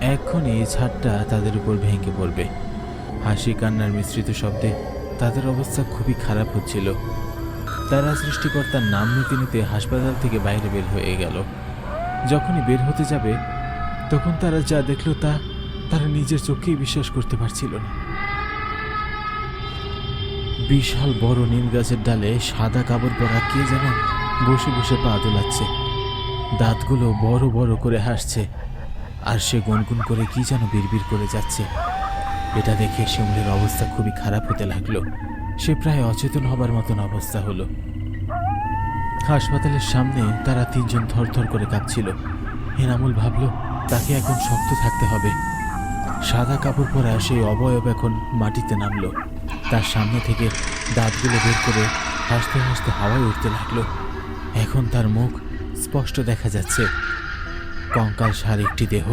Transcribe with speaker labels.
Speaker 1: এক্ষুনি এই ছাদটা তাদের উপর ভেঙে পড়বে। হাসি কান্নার মিশ্রিত শব্দে তাদের অবস্থা খুবই খারাপ হচ্ছিল। তারা সৃষ্টিকর্তার নাম নিতে নিতে হাসপাতাল থেকে বাইরে বের হয়ে গেল। যখনই বের হতে যাবে, তখন তারা যা দেখল তা তারা নিজের চোখেই বিশ্বাস করতে পারছিল না। বিশাল বড় নিম গাছের ডালে সাদা কাপড় পরা কে যেন বসে বসে পা দোলাচ্ছে। দাঁতগুলো বড় বড় করে হাসছে। আর সে গুনগুন করে কি যেন বিড়বিড় করে যাচ্ছে। এটা দেখে শিমুলের অবস্থা খুবই খারাপ হতে লাগল। সে প্রায় অচেতন হবার মতন অবস্থা হলো। হাসপাতালের সামনে তারা তিনজন থরথর করে কাঁপছিল। এনামুল ভাবল, তাকে এখন শক্ত থাকতে হবে। সাদা কাপড় পরা সেই অবয়ব এখন মাটিতে নামলো। তার সামনে থেকে দাঁতগুলো বের করে হাসতে হাসতে হাওয়ায় উঠতে লাগল। এখন তার মুখ স্পষ্ট দেখা যাচ্ছে। কঙ্কাল সার একটি দেহ।